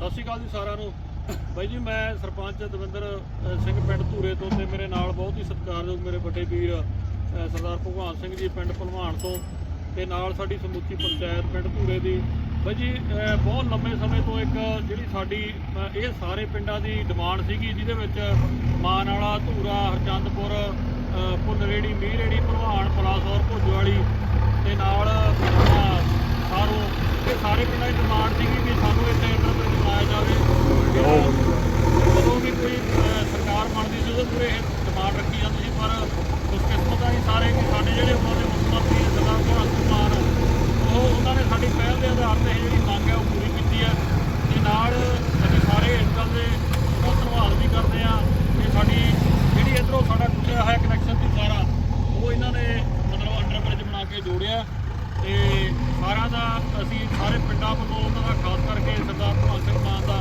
ਸਤਿ ਸ਼੍ਰੀ ਅਕਾਲ ਜੀ ਸਾਰਿਆਂ ਨੂੰ। ਬਾਈ ਜੀ ਮੈਂ ਸਰਪੰਚ ਦਵਿੰਦਰ ਸਿੰਘ ਪਿੰਡ ਧੂਰੇ ਤੋਂ ਤੇ ਮੇਰੇ ਨਾਲ ਬਹੁਤ ਹੀ ਸਤਿਕਾਰਯੋਗ ਮੇਰੇ ਵੱਡੇ ਵੀਰ ਸਰਦਾਰ ਭਗਵਾਨ ਸਿੰਘ ਜੀ ਪਿੰਡ ਭਲਵਾਨ ਤੋਂ ਤੇ ਨਾਲ ਸਾਡੀ ਸਮੁੱਚੀ ਪੰਚਾਇਤ ਪਿੰਡ ਧੂਰੇ ਦੀ। ਬਾਈ ਜੀ ਬਹੁਤ ਲੰਮੇ ਸਮੇਂ ਤੋਂ ਇੱਕ ਜਿਹੜੀ ਸਾਡੀ ਇਹ ਸਾਰੇ ਪਿੰਡਾਂ ਦੀ ਡਿਮਾਂਡ ਸੀਗੀ ਜਿਹਦੇ ਵਿੱਚ ਮਾਨਵਾਲਾ ਧੂਰਾ ਹਰਚੰਦਪੁਰ ਅ, ਪੁੰਨਰੇੜੀ ਮੀਰੇੜੀ ਭਲਵਾਨ ਪਲਾਸੌਰ ਭੋਜੋ ਵਾਲੀ ਤੇ ਨਾਲ ਆਪਣਾ ਇਹ ਸਾਰੇ ਪਿੰਡਾਂ ਦੀ ਡਿਮਾਂਡ ਸੀਗੀ ਵੀ ਸਾਨੂੰ ਇੱਥੇ ਇੰਟਰਪ੍ਰੀਟ ਬਣਾਇਆ ਜਾਵੇ ਜਦੋਂ ਵੀ ਕੋਈ ਅਹ, ਸਰਕਾਰ ਬਣਦੀ ਸੀ ਉਦੋਂ ਪੂਰੇ ਇਹ ਡਿਮਾਂਡ ਰੱਖੀ ਜਾਂਦੀ ਸੀ ਪਰ ਖੁਸ਼ਕਿਸਮਤ ਆ ਜੀ ਸਾਰੇ ਕਿ ਸਾਡੇ ਜਿਹੜੇ ਉਹਨਾਂ ਦੇ ਮੁੱਖ ਮੰਤਰੀ ਸਰਦਾਰ ਭਗਵੰਤ ਮਾਨ ਉਹ ਉਹਨਾਂ ਨੇ ਸਾਡੀ ਪਹਿਲ ਦੇ ਆਧਾਰ ਤੇ ਇਹ ਜਿਹੜੀ ਮੰਗ ਹੈ ਉਹ ਪੂਰੀ ਕੀਤੀ ਹੈ ਤੇ ਨਾਲ ਅਸੀਂ ਸਾਰੇ ਇਸ ਗੱਲ ਦੇ ਬਹੁਤ ਧੰਨਵਾਦ ਵੀ ਕਰਦੇ ਆ ਕਿ ਸਾਡੀ ਜਿਹੜੀ ਇਧਰੋਂ ਸਾਡਾ ਟੁੱਟਿਆ ਹੋਇਆ ਕਨੈਕਸ਼ਨ ਸੀ ਸਾਰਾ ਉਹ ਇਹਨਾਂ ਨੇ ਮਤਲਬ ਅੰਡਰਬ੍ਰਿਜ ਬਣਾ ਕੇ ਜੋੜਿਆ ਤੇ ਸਾਰਿਆਂ ਦਾ ਅਸੀਂ ਸਾਰੇ ਪਿੰਡਾਂ ਵੱਲੋਂ ਉਹਨਾਂ ਦਾ ਖਾਸ ਕਰਕੇ ਸਰਦਾਰ ਭਗਵੰਤ ਸਿੰਘ ਮਾਨ ਦਾ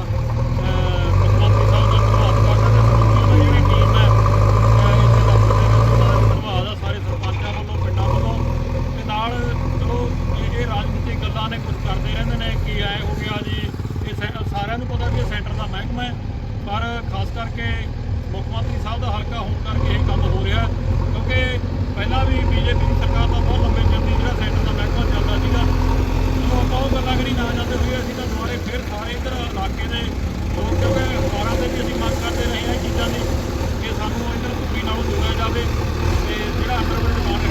ਮੁੱਖ ਮੰਤਰੀ ਸਾਹਿਬ ਦਾ ਧੰਨਵਾਦ ਕਰਦਾ ਹਾਂ। ਤੇ ਸਮੁੱਚੀ ਉਹਨਾਂ ਜਿਹੜੀ ਟੀਮ ਹੈ ਇੱਥੇ ਦਫ਼ਤਰ ਦੇ ਵਿੱਚ ਉਹਨਾਂ ਦਾ ਧੰਨਵਾਦ ਆ, ਸਾਰੇ ਸਰਪੰਚਾਂ ਵੱਲੋਂ, ਪਿੰਡਾਂ ਵੱਲੋਂ। ਤੇ ਨਾਲ ਚਲੋ, ਇਹ ਰਾਜਨੀਤਿਕ ਗੱਲਾਂ ਨੇ ਕੁਝ ਕਰਦੇ ਰਹਿੰਦੇ ਨੇ, ਕਿ ਐ ਹੋ ਗਿਆ ਜੀ, ਇਹ ਸੈ- ਸਾਰਿਆਂ ਨੂੰ ਪਤਾ ਵੀ ਇਹ ਸੈਂਟਰ ਦਾ ਮਹਿਕਮਾ ਹੈ। ਪਰ ਖਾਸ ਕਰਕੇ ਮੁੱਖ ਮੰਤਰੀ ਸਾਹਿਬ ਦਾ ਹਲਕਾ ਹੋਣ ਕਰਕੇ ਇਹ ਕੰਮ ਹੋ ਰਿਹਾ। ਕਰਾਂਗੇ ਤੇ ਜਿਹੜਾ ਅੰਡਰਵਰਲਡ ਮਾਡਲ